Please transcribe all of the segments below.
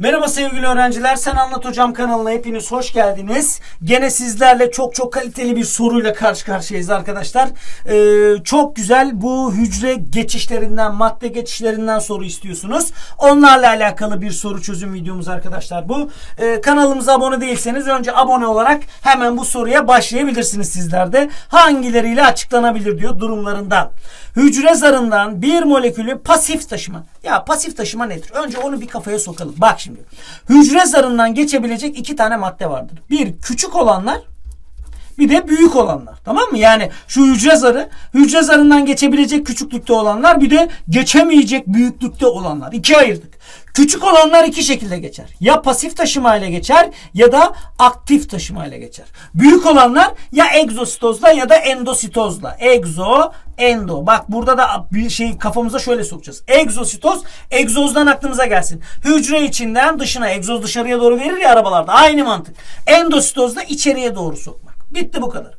Merhaba sevgili öğrenciler. Sen Anlat Hocam kanalına hepiniz hoş geldiniz. Gene sizlerle çok çok kaliteli bir soruyla karşı karşıyayız arkadaşlar. Ee, çok güzel bu hücre geçişlerinden, madde geçişlerinden soru istiyorsunuz. Onlarla alakalı bir soru çözüm videomuz arkadaşlar bu. Ee, kanalımıza abone değilseniz önce abone olarak hemen bu soruya başlayabilirsiniz sizler de. Hangileriyle açıklanabilir diyor durumlarından. Hücre zarından bir molekülü pasif taşıma. Ya pasif taşıma nedir? Önce onu bir kafaya sokalım. Bak şimdi. Hücre zarından geçebilecek iki tane madde vardır. Bir küçük olanlar bir de büyük olanlar. Tamam mı? Yani şu hücre zarı, hücre zarından geçebilecek küçüklükte olanlar bir de geçemeyecek büyüklükte olanlar. İkiye ayırdık. Küçük olanlar iki şekilde geçer. Ya pasif taşıma ile geçer ya da aktif taşıma ile geçer. Büyük olanlar ya egzositozla ya da endositozla. Egzo, endo. Bak burada da bir şey kafamıza şöyle sokacağız. Egzositoz, egzozdan aklımıza gelsin. Hücre içinden dışına, egzoz dışarıya doğru verir ya arabalarda. Aynı mantık. Endositoz da içeriye doğru sokmak. Bitti bu kadar.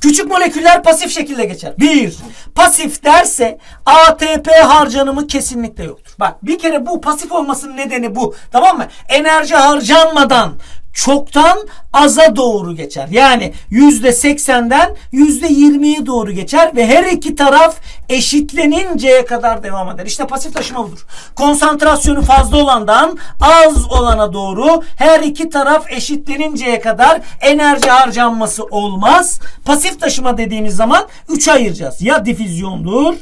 Küçük moleküller pasif şekilde geçer. Bir, pasif derse ATP harcanımı kesinlikle yoktur. Bak bir kere bu pasif olmasının nedeni bu. Tamam mı? Enerji harcanmadan çoktan aza doğru geçer. Yani yüzde seksenden yüzde yirmiye doğru geçer ve her iki taraf eşitleninceye kadar devam eder. İşte pasif taşıma budur. Konsantrasyonu fazla olandan az olana doğru her iki taraf eşitleninceye kadar enerji harcanması olmaz. Pasif taşıma dediğimiz zaman üçe ayıracağız. Ya difüzyondur,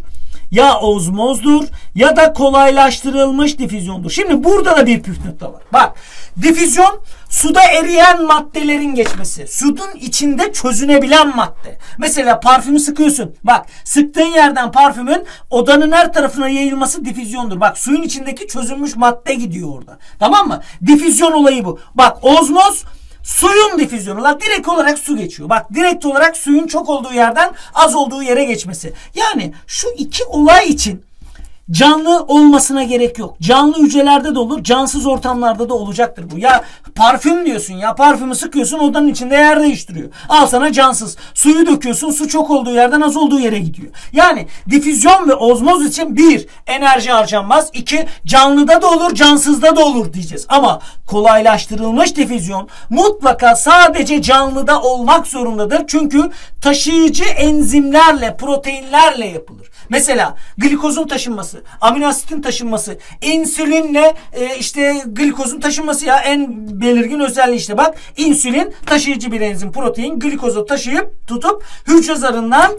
ya ozmozdur ya da kolaylaştırılmış difüzyondur. Şimdi burada da bir püf nokta var. Bak difüzyon suda eriyen maddelerin geçmesi. Sudun içinde çözünebilen madde. Mesela parfümü sıkıyorsun. Bak sıktığın yerden parfümün odanın her tarafına yayılması difüzyondur. Bak suyun içindeki çözünmüş madde gidiyor orada. Tamam mı? Difüzyon olayı bu. Bak ozmoz Suyun difüzyonu la direkt olarak su geçiyor. Bak direkt olarak suyun çok olduğu yerden az olduğu yere geçmesi. Yani şu iki olay için canlı olmasına gerek yok. Canlı hücrelerde de olur, cansız ortamlarda da olacaktır bu. Ya parfüm diyorsun ya parfümü sıkıyorsun odanın içinde yer değiştiriyor. Al sana cansız. Suyu döküyorsun su çok olduğu yerden az olduğu yere gidiyor. Yani difüzyon ve ozmoz için bir enerji harcanmaz. iki canlıda da olur cansızda da olur diyeceğiz. Ama kolaylaştırılmış difüzyon mutlaka sadece canlıda olmak zorundadır. Çünkü taşıyıcı enzimlerle proteinlerle yapılır. Mesela glikozun taşınması, amino asitin taşınması, insülinle e, işte glikozun taşınması ya en belirgin özelliği işte. Bak insülin taşıyıcı bir enzim protein glikozu taşıyıp tutup hücre zarından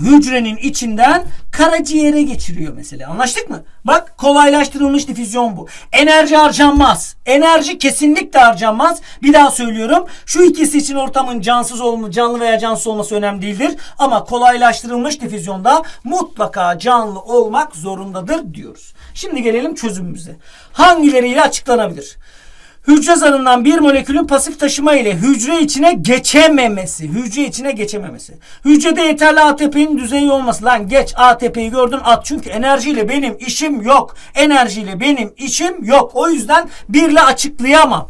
hücrenin içinden karaciğere geçiriyor mesela. Anlaştık mı? Bak kolaylaştırılmış difüzyon bu. Enerji harcanmaz. Enerji kesinlikle harcanmaz. Bir daha söylüyorum. Şu ikisi için ortamın cansız olma, canlı veya cansız olması önemli değildir. Ama kolaylaştırılmış difüzyonda mutlaka canlı olmak zorundadır diyoruz. Şimdi gelelim çözümümüze. Hangileriyle açıklanabilir? Hücre zarından bir molekülün pasif taşıma ile hücre içine geçememesi. Hücre içine geçememesi. Hücrede yeterli ATP'nin düzeyi olması. Lan geç ATP'yi gördün at. Çünkü enerjiyle benim işim yok. Enerjiyle benim işim yok. O yüzden birle açıklayamam.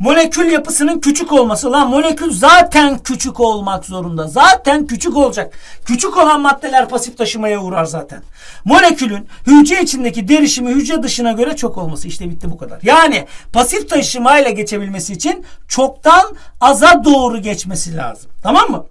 Molekül yapısının küçük olması. Lan molekül zaten küçük olmak zorunda. Zaten küçük olacak. Küçük olan maddeler pasif taşımaya uğrar zaten. Molekülün hücre içindeki derişimi hücre dışına göre çok olması. İşte bitti bu kadar. Yani pasif taşımayla geçebilmesi için çoktan aza doğru geçmesi lazım. Tamam mı?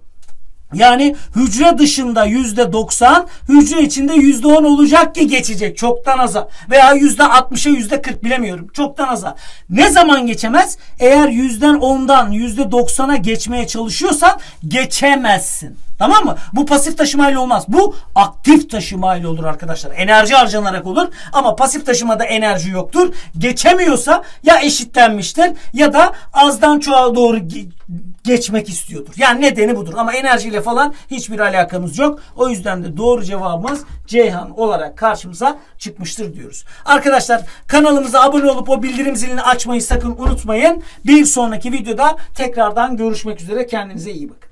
Yani hücre dışında yüzde 90, hücre içinde yüzde 10 olacak ki geçecek çoktan aza. Veya yüzde 60'a yüzde 40 bilemiyorum. Çoktan aza. Ne zaman geçemez? Eğer yüzden 10'dan yüzde 90'a geçmeye çalışıyorsan geçemezsin. Tamam mı? Bu pasif taşımayla olmaz. Bu aktif taşımayla olur arkadaşlar. Enerji harcanarak olur ama pasif taşımada enerji yoktur. Geçemiyorsa ya eşitlenmiştir ya da azdan çoğa doğru ge- geçmek istiyordur. Yani nedeni budur. Ama enerjiyle falan hiçbir alakamız yok. O yüzden de doğru cevabımız Ceyhan olarak karşımıza çıkmıştır diyoruz. Arkadaşlar kanalımıza abone olup o bildirim zilini açmayı sakın unutmayın. Bir sonraki videoda tekrardan görüşmek üzere. Kendinize iyi bakın.